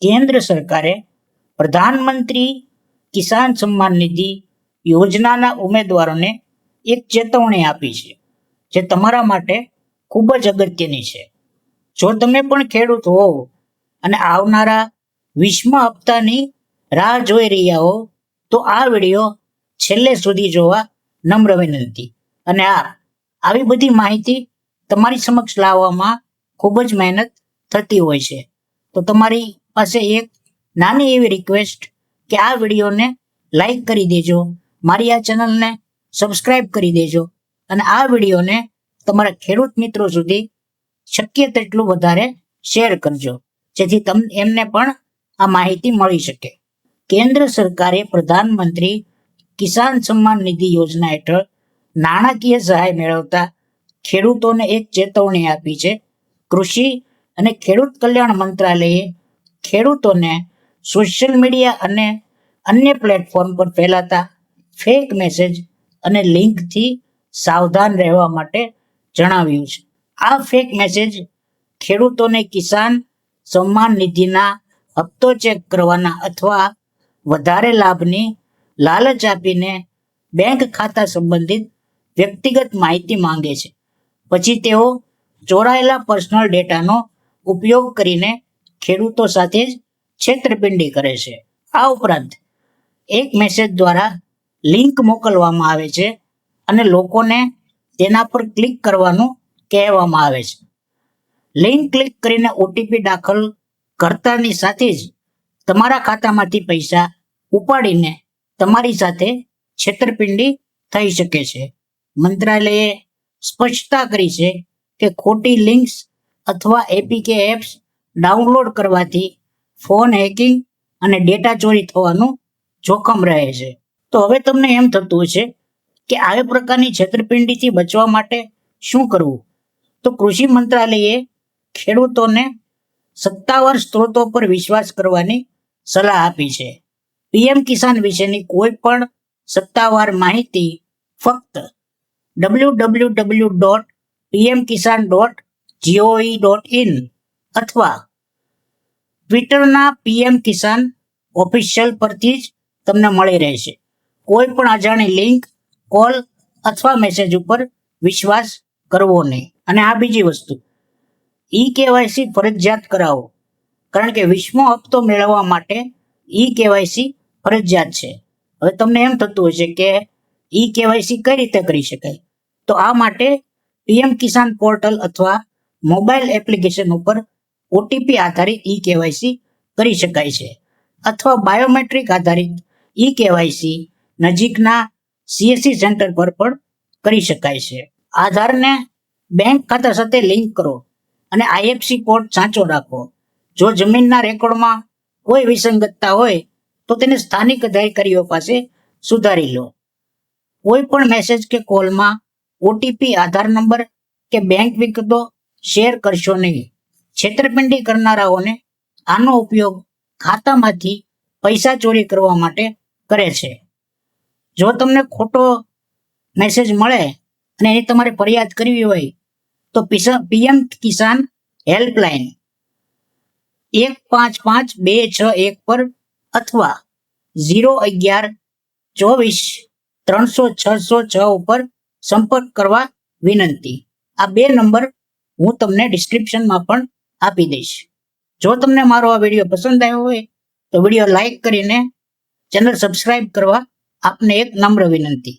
કેન્દ્ર સરકારે પ્રધાનમંત્રી કિસાન સન્માન નિધિ યોજનાના ઉમેદવારોને એક ચેતવણી આપી છે, જે તમારા માટે ખૂબ જ અગત્યની છે. જો તમે પણ ખેડૂત હોવ અને આવનારા વીસમા હપ્તાની રાહ જોઈ રહ્યા હો, તો આ વીડિયો છેલ્લે સુધી જોવા નમ્ર વિનંતી. અને આ, આવી બધી માહિતી તમારી સમક્ષ લાવવામાં ખૂબ જ મહેનત થતી હોય છે. તો તમારી પાસે એક નાની એવી રિક્વેસ્ટ કે આ વિડીયોને લાઈક કરી દેજો, મારી આ ચેનલને સબસ્ક્રાઇબ કરી દેજો અને આ વિડીયોને તમારા ખેડૂત મિત્રો સુધી શક્ય તેટલું વધારે શેર કરજો, જેથી તમ, એમને પણ આ માહિતી મળી શકે. કેન્દ્ર સરકારે પ્રધાનમંત્રી કિસાન સન્માન નિધિ યોજના હેઠળ નાણાકીય સહાય મેળવતા ખેડૂતોને એક ચેતવણી આપી છે. કૃષિ અને ખેડૂત કલ્યાણ મંત્રાલયે ખેડૂતોને સોશિયલ મીડિયા અને અન્ય પ્લેટફોર્મ પર ફેલાતા ફેક મેસેજ અને લિંકથી સાવધાન રહેવા માટે જણાવ્યું છે. આ ફેક મેસેજ ખેડૂતોને કિસાન સન્માન નિધિના હપ્તો ચેક કરવાના અથવા વધારે લાભની લાલચ આપીને બેંક ખાતા સંબંધિત વ્યક્તિગત માહિતી માંગે છે. પછી તેઓ ચોરાયેલા પર્સનલ ડેટાનો ઉપયોગ કરીને ખેડૂતો સાથે જ છેતરપિંડી કરે છે. આ ઉપરાંત એક મેસેજ દ્વારા લિંક મોકલવામાં આવે છે અને લોકોને તેના પર ક્લિક કરવાનું કહેવામાં આવે છે. લિંક ક્લિક કરીને ઓટીપી દાખલ કરતાની સાથે જ તમારા ખાતામાંથી પૈસા ઉપાડીને તમારી સાથે છેતરપિંડી થઈ શકે છે. મંત્રાલયે સ્પષ્ટતા કરી છે કે ખોટી લિંક્સ અથવા એપીકે એપ્સ ડાઉનલોડ કરવાથી ફોન હેકિંગ અને ડેટા ચોરી થવાનું જોખમ રહે છે. તો હવે તમને એમ થતું હશે કે આવી પ્રકારની છેતરપિંડીથી બચવા માટે શું કરવું? તો કૃષિ મંત્રાલયે ખેડૂતોને સત્તાવાર સ્ત્રોતો પર વિશ્વાસ કરવાની સલાહ આપી છે. પીએમ કિસાન વિશેની કોઈ પણ સત્તાવાર માહિતી ફક્ત W W W dot PM Kisan dot GOI dot in અથવા ટ્વિટરના પીએમ કિસાન ઓફિશિયલ પરથી જ તમને મળી રહેશે. કોઈ પણ અજાણી લિંક, કોલ અથવા મેસેજ ઉપર વિશ્વાસ કરવો નહીં. અને આ બીજી વસ્તુ ઈ કેવાયસી ફરજિયાત કરાવો. કારણ કે વીસમો હપ્તો મેળવવા માટે ઈ કેવાયસી ફરજિયાત છે. હવે તમને એમ થતું હશે કે ઈ કેવાયસી કઈ રીતે કરી શકાય? તો આ માટે પીએમ કિસાન પોર્ટલ અથવા મોબાઈલ એપ્લિકેશન ઉપર ઓટીપી આધારિત ઈ કેવાયસી કરી શકાય છે. અથવા બાયોમેટ્રિક આધારિત ઈ કેવાયસી નજીકના સીએસસી સેન્ટર પર પણ કરી શકાય છે. આધારને બેંક ખાતા સાથે લિંક કરો અને આઈએફસી કોડ સાચો રાખો. જો જમીનના રેકોર્ડમાં કોઈ વિસંગતતા હોય, તો તેને સ્થાનિક અધિકારીઓ પાસે સુધારી લો. કોઈ પણ મેસેજ કે કોલમાં ઓટીપી આધાર નંબર કે બેંક વિગતો શેર કરશો નહીં. છેતરપિંડી કરનારાઓને આનો ઉપયોગ ખાતામાંથી પૈસા ચોરી કરવા માટે કરે છે. જો તમને ખોટો મેસેજ મળે અને એની તમારે ફરિયાદ કરવી હોય, તો પીએમ કિસાન હેલ્પલાઇન એક પાંચ પાંચ બે છ એક પર અથવા ઝીરો અગિયાર ચોવીસ ત્રણસો છસો છ ઉપર સંપર્ક કરવા વિનંતી. આ બે નંબર હું તમને ડિસ્ક્રિપ્શનમાં પણ આપી દઈશ. જો તમને મારો આ વીડિયો પસંદ આવ્યો હોય, તો વીડિયો લાઈક કરીને ચેનલ સબસ્ક્રાઇબ કરવા આપને એક નમ્ર વિનંતી.